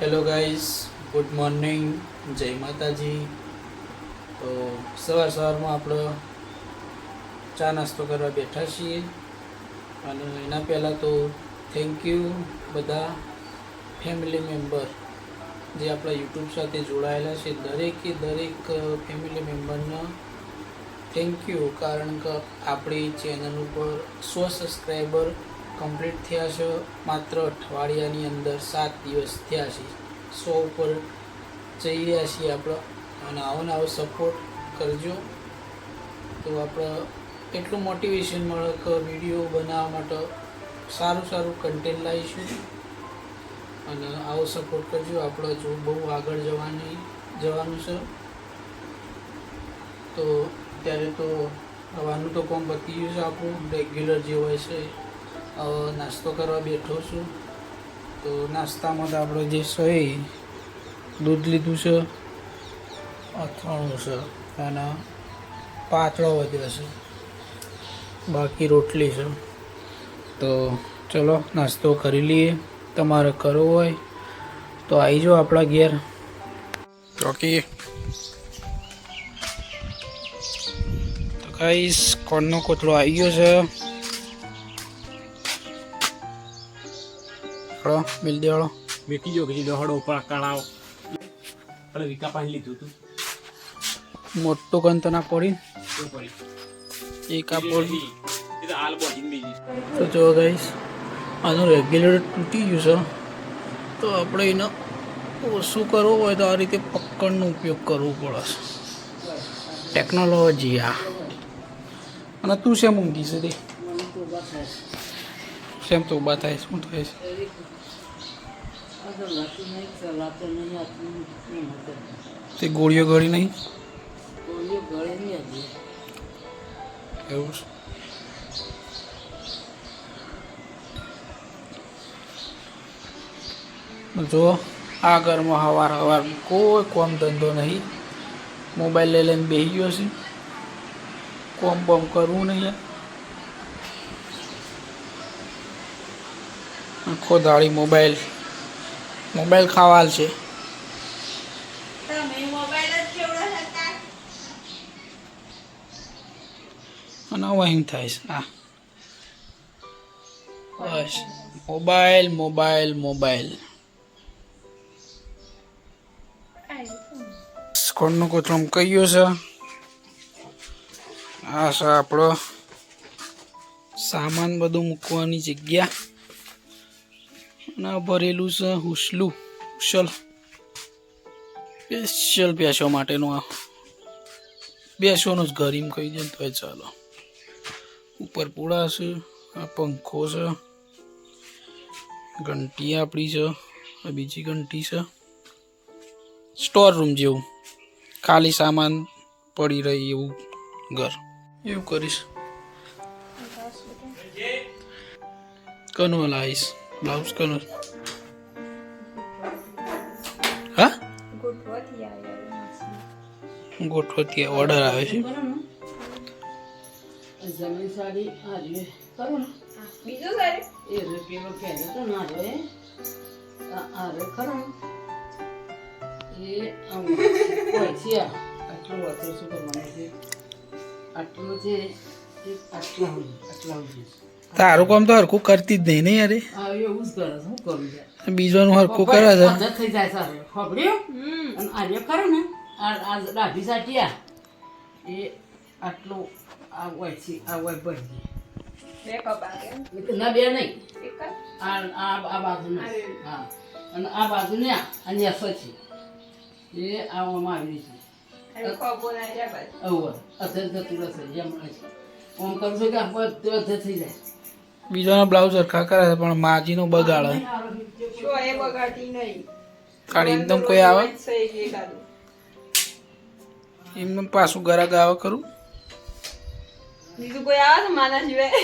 Hello guys good morning જય માતાજી તો સવાર સવારમાં આપણે ચા નાસ્તો કરવા બેઠા છીએ. અને એના પહેલાં તો થેન્ક યુ બધા ફેમિલી મેમ્બર જે આપણા યુટ્યુબ સાથે જોડાયેલા છે. દરેકે દરેક ફેમિલી મેમ્બરને થેન્ક યુ કારણ કે આપણી ચેનલ ઉપર સો સબસ્ક્રાઈબર કમ્પ્લીટ થયા છે માત્ર અઠવાડિયાની અંદર સાત દિવસ થયા છે. સો ઉપર જઈ રહ્યા છીએ આપણે. અને આવો ને આવો સપોર્ટ કરજો. તો આપણે એટલું મોટિવેશન મળે કે વીડિયો બનાવવા માટે સારું સારું કન્ટેન્ટ લાવીશું. અને આવો સપોર્ટ કરજો. આપણે જો બહુ આગળ જવાની જવાનું છે. તો ત્યારે તો હવાનું તો કોમ પતી ગયું છે આપણું રેગ્યુલર જે હોય છે. નાસ્તો કરવા બેઠો છું. તો નાસ્તામાં તો આપણે જે એ દૂધ લીધું છે, અથાણું છે અને પાતળો વધ્યો છે. બાકી રોટલી છે. તો ચલો નાસ્તો કરી લઈએ. તમારે કરવો હોય તો આવી જાઓ આપણા ઘેર. ચોકી. તો કઈશ કોણનો કોથળો આવી ગયો છે. હળો મિલ દે હળો વેકી જો કીધો હડો ઉપર કળાવ એટલે વિકા પાણી લીધું તું. મોટું કંત ના પડી? એક આ પડી તો તો જો ગઈશ આનું રેગ્યુલેટર તૂટી ગયું છે. તો આપણે એનો ઓછું કરવું હોય તો આ રીતે પકડનો ઉપયોગ કરવો પડે ટેકનોલોજી આ. અને તું શેમ ઊંઘી છે તે? શેમ તો ઊભા થાય શું થાય છે તે ગોળીઓ ગળી નહીં એવું છે જો આ ઘરમાં હવાર હવાર કોઈ કોમ ધંધો નહીં મોબાઈલ લઈ લઈને બેસી ગયો છે કોમ બોમ કરવું નહીં આખો દાડી મોબાઈલ. મોબાઈલ ખાવાલ છે. અને હવે થાય છે. આ. બસ. Mobile mobile mobile. કોણનો કોથળો મુકાઈ છે? આ છે આપણો સામાન બધું મૂકવાની જગ્યા. અને આ ભરેલું છે હુસલું હુસલ સ્પેશિયલ બેસવા માટેનું આ બેસવાનું જ ઘર એમ કહી દે ને તોય ચાલો ઉપર પૂળા છે આ પંખો છે ઘંટી આપણી છે આ બીજી ઘંટી છે સ્ટોર રૂમ જેવું ખાલી સામાન પડી રહી એવું ઘર એવું કરીશ કનું લાવીશ બ્લાઉઝ કનું હા ગોઠવતી ઓર્ડર આવે છે. જમીન સાડી આ રે કરો ને? બીજું સર? એ રે પેલો પહેર્યો તો ના રે આ આ રે ખરો. એ છે. આટલું વાંચો કરવાનું આટલું છે આટલા આટલા તારું કામ તો હરખું કરતી જ નહીં ને યાર એવું જ કરે છે શું કરું બીજાનું હરખું કરે છે. આદત થઈ જાય સારું. ખબર્યું અને આજે ખરો ને આ આ ડાભી સાટી એ આટલું આ હોય છે. આ હોય બની બે કપા ના બે નહીં. આ આ આ બાજુ ને. હા. અને આ બાજુ ને આ અને આ છે એ આવવામાં આવી છે. અધર જતું રહેશે જેમ કરું છું કે આ બધું થઈ જાય. બીજાના બ્લાઉઝ સરખા કરે છે પણ માજીનો બગાડે. શું એ બગાડતી નહીં. ખાલી એકદમ કોઈ આવે? એમને પાછું ગરાક આવે કરું બીજું કોઈ આવે માના સિવાય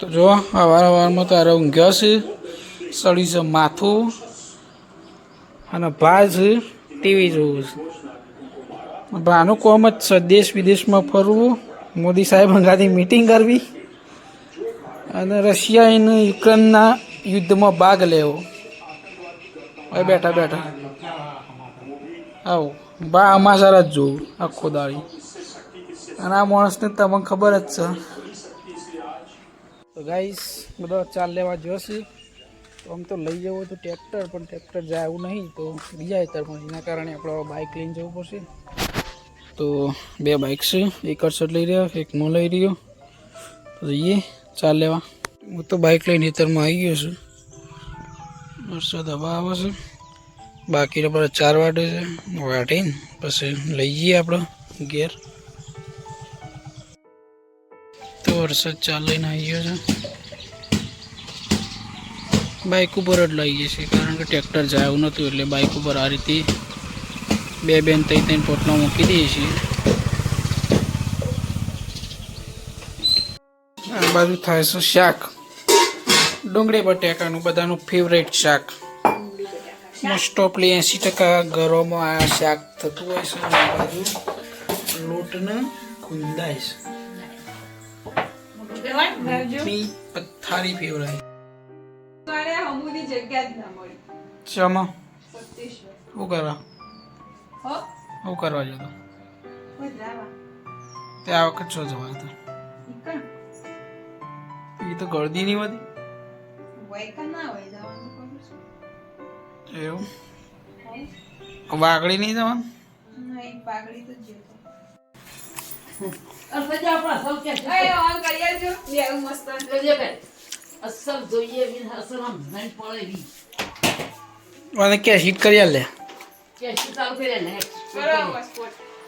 તો જો અવાર અવારમાં તારે ઊંઘ્યો છે સડી છે માથું અને ભા છે ટીવી જોવું છે. ભાનું કોમ જ છે દેશ વિદેશમાં ફરવું. મોદી સાહેબ અંગાથી મિટિંગ કરવી અને રશિયા અને યુક્રેનના યુદ્ધમાં ભાગ લેવો. હવે બેઠા બેઠા. આવો. બા અમાસર જ જોવું આખો દાળી અને આ માણસને તમને ખબર જ છે. તો ગાઈસ બધો ચાલ લેવા જોશે. તો આમ તો લઈ જવું તો ટ્રેક્ટર પણ ટ્રેક્ટર જાય એવું નહીં. તો બીજા તરફ, એના કારણે આપણે બાઇક લઈને જવું પડશે. તો બે બાઇક છે. એક અડસઠ લઈ રહ્યા, એક હું લઈ રહ્યો. તો જઈએ, ચાલ લેવા. હું તો બાઇક લઈને હેતરમાં આવી ગયો છું. વરસાદ હવા આવે છે. બાકી આપણે ચાર વાટે છે. વાટીને પછી લઈ જઈએ આપણે ઘેર. તો વરસાદ ચાલ લઈને આવી ગયો છે. બાઇક ઉપર જ લઈ છે કારણ કે ટ્રેક્ટર જાય નહોતું એટલે બાઇક ઉપર આ રીતે બે બેન ત્રણ ત્રણ પોટલા મૂકી દઈએ છીએ. આ બાજુ થાય છે શાક? ડુંગળી બટાકાનું બધાનું ફેવરેટ શાક. મોસ્ટ ઓફલી એંસી ટકા ઘરોમાં આ શાક થતું હોય છે. આ બાજુ લોટને ગુંદાય છે. પથારી ફેવરાય ચમા શું કરવા? હો? શું કરવા જતો તે? આ વખત શું જવા હતો? એ તો ગળદી નહીં વધી જવાનું એવું? વાગડી નહીં જવાનું? ના તો જ અસલ જોઈએ અસલ આમ પડે અને કે હીટ કરી લે કે ચાલુ કરી ને? બરાબર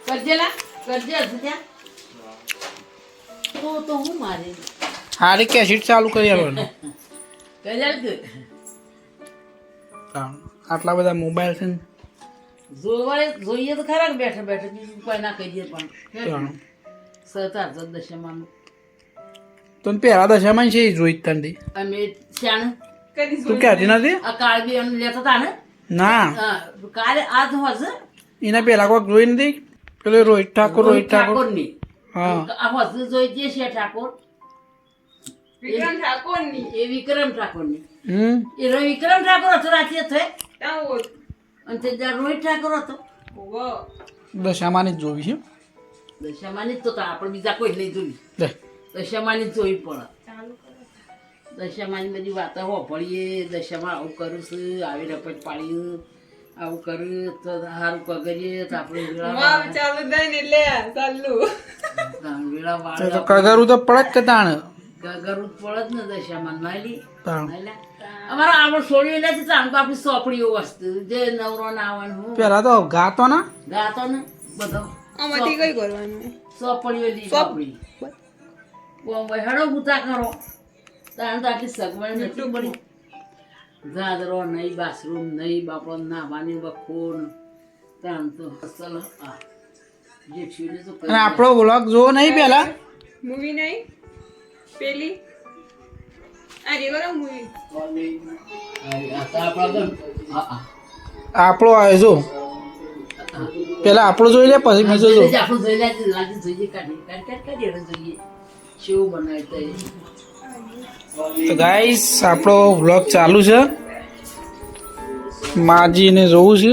કરજે ના કરજે અસલ્યા તો તો હું મારે? હારી કે ચાલુ કરી કલ્યાણ આટલા બધા મોબાઈલ છે ને. જોવાય જોઈએ તો ખરા બેઠે બેઠે બીજું કોઈ ના કહીએ દે પણ સરકાર દશામાં દશમાનું. તો પહેલા દશામાં છે એ જોઈ તને અમે શ્યાણ. તું કહેતી નથી? આ કાળ બી એમ લેતા હતા ને? ના. હા, કાલે આજ હોશે. એના પેલા કોઈક જોઈ નથી પેલો રોહિત ઠાકોર રોહિત ઠાકોર. ઠાકોરની. હા. આ હોશે જોઈ જે છે ઠાકોર. વિક્રમ ઠાકોરની એ વિક્રમ ઠાકોરની. હમ. એ રો- વિક્રમ ઠાકોર હતો રાત્રે થઈ અને તે જ્યાં રોહિત ઠાકોર હતો. ઓવો દશામાં જ જોવી છે. દશામાની જ તો તા, આપણે બીજા કોઈ નહીં લે. દશામાની જ જોવી પડે. દશામાની બધી વાતો હોભળીએ દશામાં આવું કરું છું આવી રપટ પાડ્યું આવું કર્યું તો સારું કગરીએ તો આપણે ચાલુ થાય ને એટલે ચાલુ. વેળા વાળા કગરું તો પડે જ કે તાણ? ગરું પડે ને દશામાં નાલી તાણ. અમારો આપણે છોડ્યું નથી ચાંદ આપણી સોપડીઓ વસ્તુ. જે નવરો ના આવવાનું હું. પહેલા તો ગાતો ના? ગાતો ને બધો. આમાંથી કઈ કરવાનું. સોપડીઓ સોપડી હેડો ગુતા કરો. તાણ તો આટલી સગવડ નથી પડી. ગાદરો નહીં બાથરૂમ નહીં બાપડો નાવાની બખોન તાણ તો અસલ હા અને આપણો વ્લોગ જોવો નહીં પેલા મૂવી નહીં? પેલી? આપણો આવે જો. પેલા આપણો જોઈ લે પછી બીજો જો. આપણું જોઈ લે જોઈએ કાઢી કાઢી કાઢી કાઢી જોઈએ. શું બનાવે તો. ગાઈસ આપણો વ્લોગ ચાલુ છે. માજીને જોવું છે.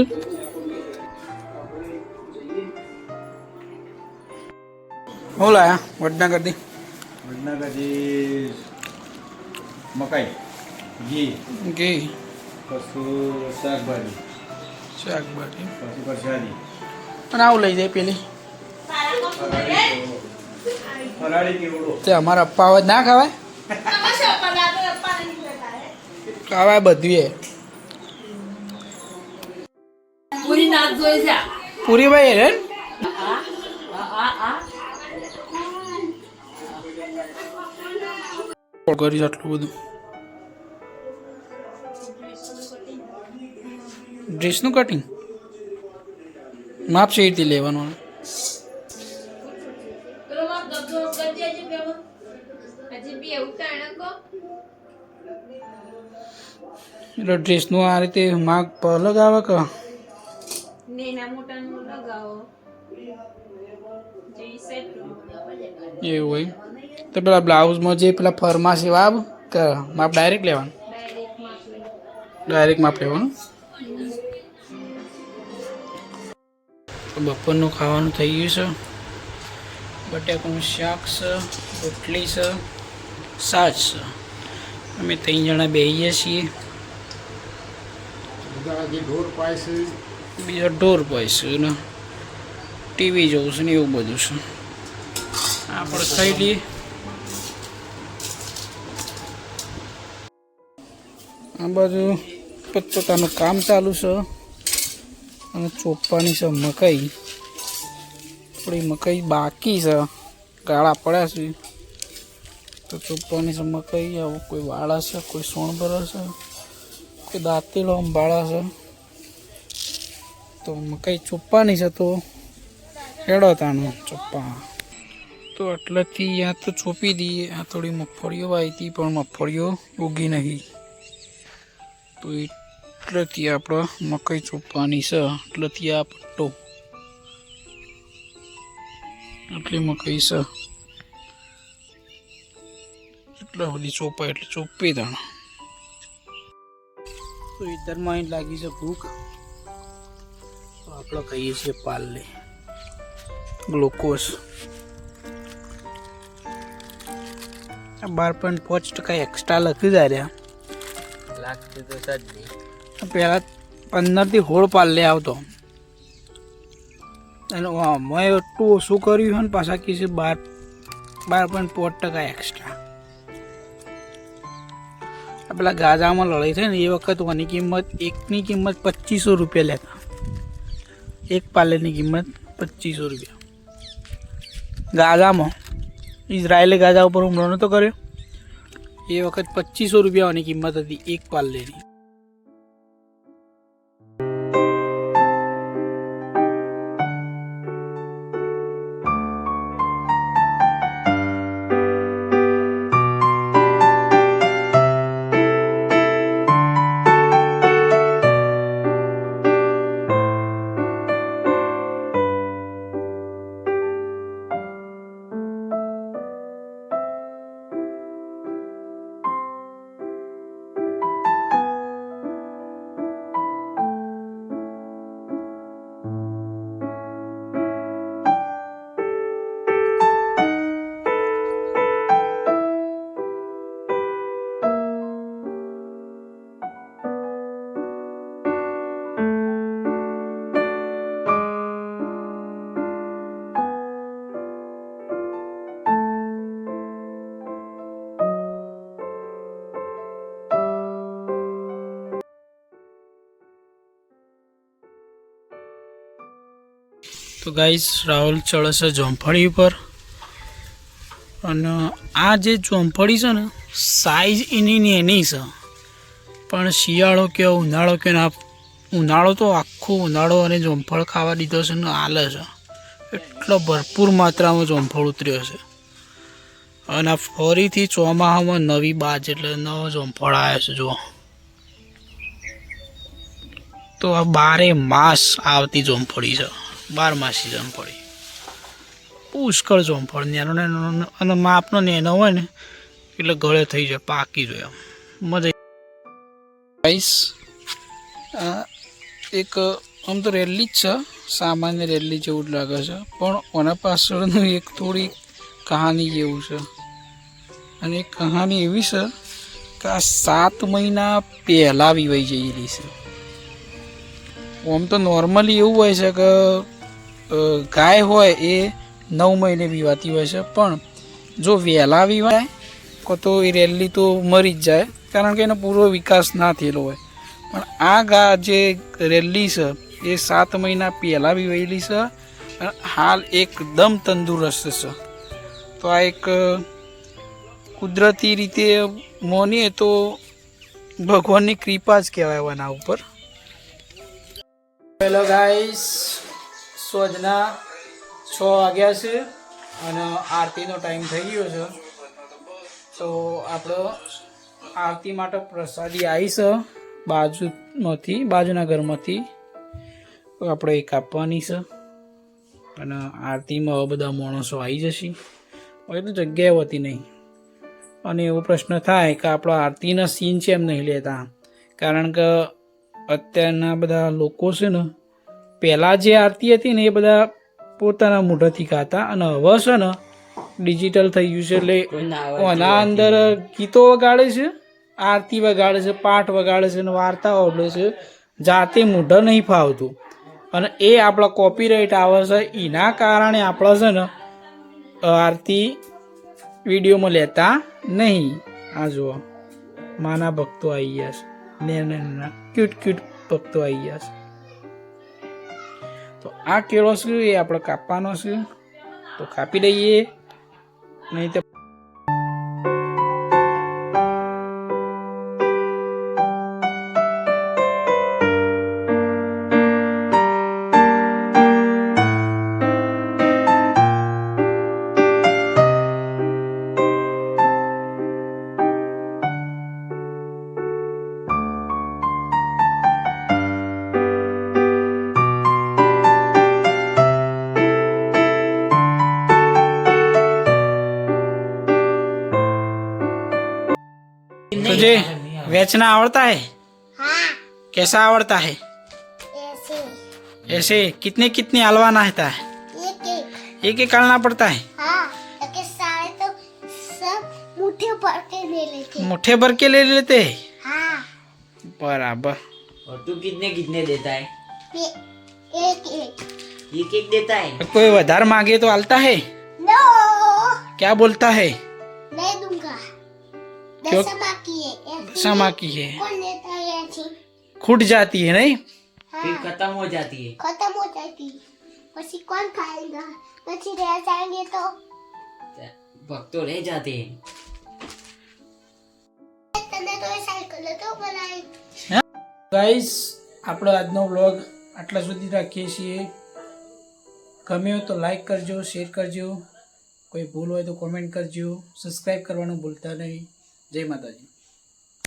હું લાયા? વડનગરથી. વડનગરથી મકાઈ ઘી ઘી. પછી શાકભાજી. શાકભાજી. પછી પ્રસાદી અને આવું લઈ જાય પેલી. તે અમારા અપ્પા અવાજ ના ખાવાય? ખાવાય બધું એ પૂરી નાચ જોઈ છે. પૂરી ભાઈ આ કરી આટલું બધું? ડ્રેસનું કટિંગ માપ રીતે લેવાનું? બી એવું કો એટલે ડ્રેસનું આ રીતે માપ અલગ આવે કે? નેના મોટા નું. લગાવો એવું હોય. તો પેલા બ્લાઉઝમાં જે પેલા ફરમાસ એવા આવે કે માપ ડાયરેક્ટ લેવાનું? ડાયરેક્ટ માપ લેવાનું? બપોરનું ખાવાનું થઈ ગયું છે. બટાકાનું શાક છે રોટલી છે. છે અમે ત્રણ જણા બેસીએ છીએ. બીજા ઢોર પાઈશું ને. ટીવી જોઉં છું ને એવું બધું છે. આપણે ખાઈ લઈએ. આ બાજુ પોતપોતાનું કામ ચાલુ છે. અને ચોપ્પાની છે મકાઈ. થોડી મકાઈ બાકી છે. ગાળા પડ્યા છે. તો ચોપ્પાની છે મકાઈ આવું? કોઈ વાળા છે? કોઈ સોણભર છે? કોઈ દાંતેલો અંબાળા છે? તો મકાઈ ચોપ્પાની છે તો? હેડો તાનું ચોપ્પા. તો આટલાથી આ તો ચોપી દઈએ. આ થોડી મગફળીઓ આવી પણ મગફળીઓ ઉગી નહીં. તો એટલેથી આપણે મકાઈ ચોપવાની છે. એટલેથી આ પટ્ટો. એટલી મકાઈ છે. એટલે ચોપા ચોપાય એટલે ચોપી દણ તો ઇધરમાં અહીં લાગી છે ભૂખ. તો આપણે કહીએ છીએ પાર્લે ગ્લુકોઝ. બાર પોઈન્ટ પાંચ ટકા એક્સ્ટ્રા લખી જાય રહ્યા. લાગતું તો સજ નહીં. પહેલાં પંદરથી હોળ પાલ્લે આવતો. અને મેં એટલું ઓછું કર્યું હોય ને પાછા કીધું બાર બાર પોઈન્ટ પાંચ ટકા એક્સ્ટ્રા પેલા ગાજામાં લડાઈ થઈ ને એ વખત ઓની કિંમત એકની કિંમત પચીસો રૂપિયા લેતા. એક પાલેની કિંમત પચીસો રૂપિયા. ગાજામાં ઇઝરાયલે ગાજા ઉપર હુમલો નહોતો કર્યો. એ વખત પચીસો રૂપિયાની કિંમત હતી એક પાલ્લેની તો ગાઈસ રાહુલ ચડે છે જોંફળી ઉપર. અને આ જે ચોંફળી છે ને સાઈઝ એની એની છે. પણ શિયાળો કે ઉનાળો કે ના, ઉનાળો તો આખો ઉનાળો અને જોંફળ ખાવા દીધો છે ને, હાલે છે. એટલો ભરપૂર માત્રામાં જોંફળ ઉતર્યો છે. અને ફરીથી ચોમાસામાં નવી બાજ એટલે નવો જોંફળ આવ્યો છે, જુઓ. તો આ બારે માસ આવતી જોંફળી છે. બાર માસી જોંફળી પુષ્કળ નેનો નેનો અને માપનો નેનો હોય ને, એટલે ગળે થઈ જાય, પાકી જાય આમ. મજા પ્રાઇસ એક આમ તો રેલી જ છે, સામાન્ય રેલી જેવું જ લાગે છે, પણ ઓના પાછળનું એક થોડી કહાની જેવું છે. અને એ કહાની એવી છે કે આ સાત મહિના પહેલાં વિવાઈ જયેલી છે. આમ તો નોર્મલી એવું હોય છે કે ગાય હોય એ નવ મહિને વિવાતી હોય છે. પણ જો વહેલા વિવાય તો એ રેલી તો મરી જ જાય, કારણ કે એનો પૂરો વિકાસ ના થયેલો હોય. પણ આ ગા જે રેલી છે, એ સાત મહિના પહેલાં વીવાયેલી છે અને હાલ એકદમ તંદુરસ્ત છે. તો આ એક કુદરતી રીતે મોનીએ તો ભગવાનની કૃપા જ કહેવાય આના ઉપર. હેલો ગાઈસ સોજના છ વાગ્યા છે અને આરતીનો ટાઈમ થઈ ગયો છે. તો આપણો આરતી માટે પ્રસાદી આવી છે બાજુમાંથી, બાજુના ઘરમાંથી. આપણે એ કાપવાની છે. અને આરતીમાં બધા માણસો આવી જશે. હવે તો જગ્યાએ હોતી નહીં. અને એવો પ્રશ્ન થાય કે આપણો આરતીના સીન છે એમ નહીં લેતા. કારણ કે અત્યારના બધા લોકો છે ને પહેલાં જે આરતી હતી ને એ બધા પોતાના મોઢાથી ગાતા અને હવે છે ને ડિજિટલ થઈ ગયું છે એટલે એના અંદર ગીતો વગાડે છે આરતી વગાડે છે પાઠ વગાડે છે અને વાર્તાઓ બોલે છે જાતે મોઢા નહીં ફાવતું. અને એ આપણા કોપીરાઇટ આવે છે એના કારણે આપણા છે ને આરતી વિડીયોમાં લેતા નહીં. આ જુઓ માના ભક્તો આવી ગયા છે. ને ક્યુટ ક્યુટ ભક્તો આવી ગયા છે. તો આ કેળો છે એ? આપણે કાપવાનો છે તો કાપી દઈએ. નહીં તો तुझे बेचना आवड़ता है? हाँ। कैसा आवड़ता है? ऐसे। ऐसे कितने कितने हलवाना रहता है? एक एक। करना पड़ता है? हाँ तो सब मुट्ठी भर के ले लेते मुट्ठे भर के ले लेते हैं? हाँ। बराबर। और तू कितने कितने देता है? एक एक। ये केक देता है? कोई वधार मांगे तो आलता है? नो क्या बोलता है? नहीं दूँगा। क्यों समा की है खुट जाती है नहीं? फिर खत्म हो जाती है। खत्म हो जाती है। પછી કોણ ખાएगा પછી रह जाएंगे तो। ભક્તો રહી જાતે તને ગાઈસ આપણો આજનો વ્લોગ આટલા સુધી રાખીએ છીએ ગમે તો લાઈક કરજો શેર કરજો કોઈ ભૂલ હોય તો કોમેન્ટ કરજો સબસ્ક્રાઈબ કરવાનું ભૂલતા નહીં જય માતાજી.